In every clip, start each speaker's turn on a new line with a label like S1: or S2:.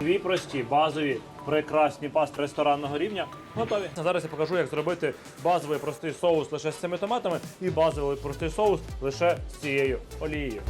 S1: Дві прості, базові, прекрасні пасти ресторанного рівня готові. Зараз я покажу, як зробити базовий простий соус лише з цими томатами і базовий простий соус лише з цією олією.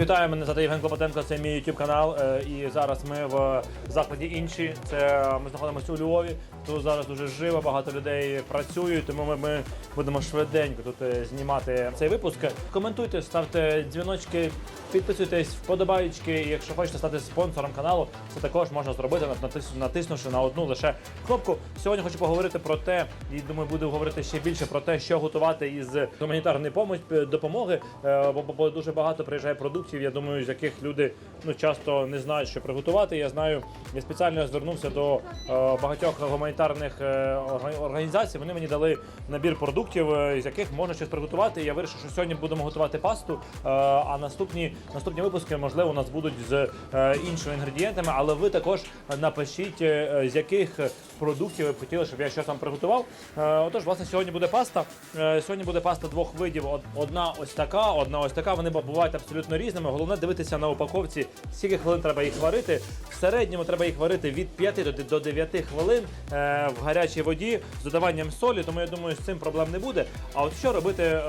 S1: Вітаю, мене звати Євген Клопотенко, це мій YouTube канал. е, І зараз ми в закладі інші. Це ми знаходимося у Львові. Тут зараз дуже живо, багато людей працюють, тому ми, ми будемо швиденько тут е, знімати цей випуск. Коментуйте, ставте дзвіночки, підписуйтесь, вподобаючки. І якщо хочете стати спонсором каналу, це також можна зробити, натис- натиснувши на одну лише кнопку. Сьогодні хочу поговорити про те, і думаю, буду говорити ще більше про те, що готувати із гуманітарної допомоги, е, бо, дуже багато приїжджає продуктів. Я думаю, з яких люди ну часто не знають, що приготувати. Я знаю, я спеціально звернувся до е, багатьох гуманітарних е, організацій. Вони мені дали набір продуктів, е, з яких можна щось приготувати. Я вирішив, що сьогодні будемо готувати пасту. е, А наступні наступні випуски, можливо, у нас будуть з е, іншими інгредієнтами. Але ви також напишіть, е, з яких продуктів ви б хотіли, щоб я щось вам приготував. Е, Отож, власне, сьогодні буде паста. Е, Сьогодні буде паста двох видів. Одна ось така, одна ось така. Вони бувають абсолютно різними. Головне дивитися на упаковці, скільки хвилин треба їх варити. В середньому треба їх варити від 5 до- до 9 хвилин е, в гарячій воді з додаванням солі. Тому я думаю, з цим проблем не буде. А от що робити е,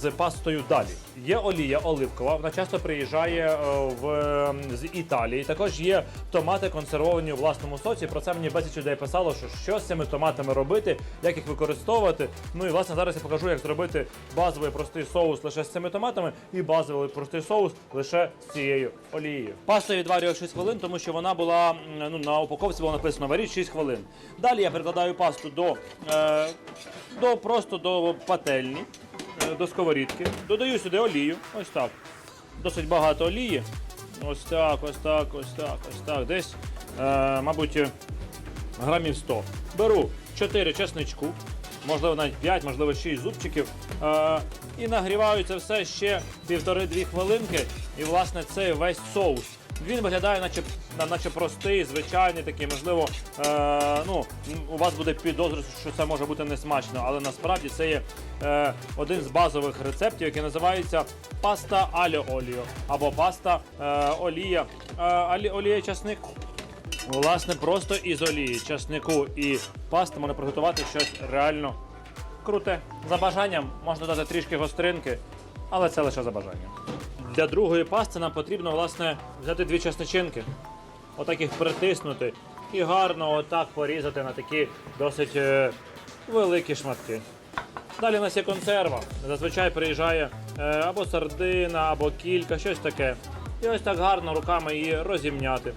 S1: з пастою далі? Є олія оливкова. Вона часто приїжджає е, в з Італії. Також є томати консервовані у власному соці. Про це мені безліч людей писало, що що з цими томатами робити, як їх використовувати. Ну і власне зараз я покажу, як зробити базовий простий соус лише з цими томатами і базовий простий соус лише з цією олією. Пасту я відварював 6 хвилин, тому що вона була ну на упаковці було написано варіть 6 хвилин. Далі я прикладаю пасту до, е, до просто до пательні, е, до сковорідки. Додаю сюди олію. Ось так. Досить багато олії. Ось так, ось так, ось так, ось так. Десь, е, мабуть, грамів 100. Беру 4 чесничку, можливо, навіть 5, можливо, 6 зубчиків. Е, і нагріваю це все ще півтори-дві хвилинки. І, власне, це весь соус. Він виглядає, наче, наче простий, звичайний такий, можливо, е, ну, у вас буде підозра, що це може бути несмачно, але насправді це є е, один з базових рецептів, який називається паста альо оліо або паста е, олія, е, алі- олія часник. Власне, просто із олії, часнику і пасти можна приготувати щось реально круте. За бажанням можна додати трішки гостринки, але це лише за бажанням. Для другої пасти нам потрібно власне взяти дві часничинки, отак їх притиснути і гарно отак порізати на такі досить е, великі шматки. Далі у нас є консерва. Зазвичай приїжджає е, або сардина, або кілька, щось таке. І ось так гарно руками її розімняти.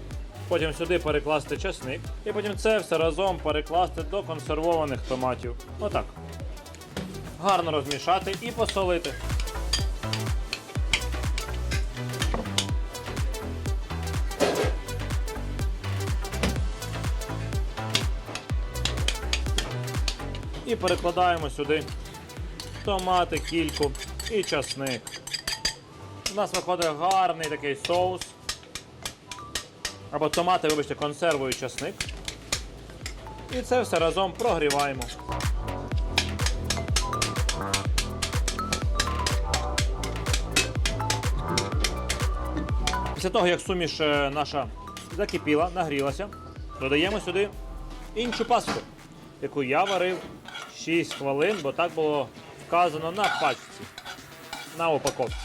S1: Потім сюди перекласти чесник. І потім це все разом перекласти до консервованих томатів. Отак. Гарно розмішати і посолити. І перекладаємо сюди томати, кільку і часник. У нас виходить гарний такий соус. Або томати, вибачте, консервою часник. І це все разом прогріваємо. Після того, як суміш е, наша закипіла, нагрілася, додаємо сюди іншу пасту, яку я варив 6 хвилин, бо так було вказано на пачці, на упаковці.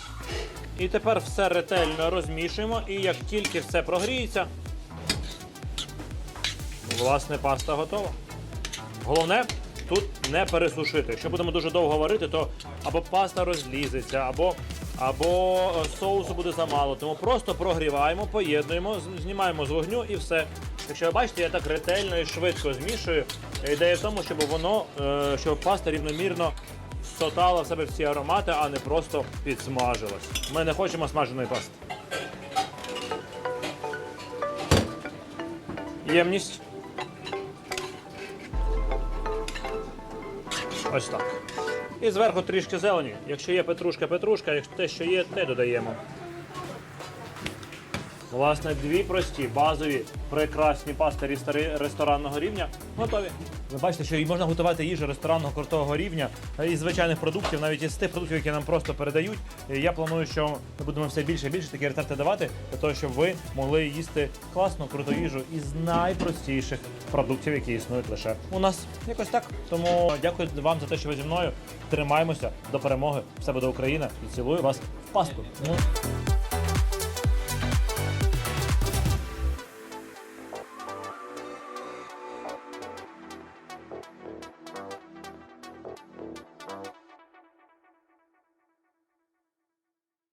S1: І тепер все ретельно розмішуємо, і як тільки все прогріється, власне, паста готова. Головне тут не пересушити. Якщо будемо дуже довго варити, то або паста розлізеться, або, або е, соусу буде замало. Тому просто прогріваємо, поєднуємо, знімаємо з вогню і все. Якщо ви бачите, я так ретельно і швидко змішую. Ідея в тому, щоб воно, е, щоб паста рівномірно сотала в себе всі аромати, а не просто підсмажилась. Ми не хочемо смаженої пасти. Ємність. Ось так. І зверху трішки зелені. Якщо є петрушка, петрушка, якщо те, що є, те додаємо. Власне, дві прості, базові, прекрасні пасти ресторанного рівня готові. Ви бачите, що і можна готувати їжу ресторанного крутого рівня е, із звичайних продуктів, навіть із тих продуктів, які нам просто передають. І Я планую, що ми будемо все більше і більше такі рецепти давати, для того, щоб ви могли їсти класну, круту їжу із найпростіших продуктів, які існують лише у нас. Якось так. Тому дякую вам за те, що ви зі мною. Тримаємося до перемоги. Все буде Україна і цілую вас в пасту. Ну.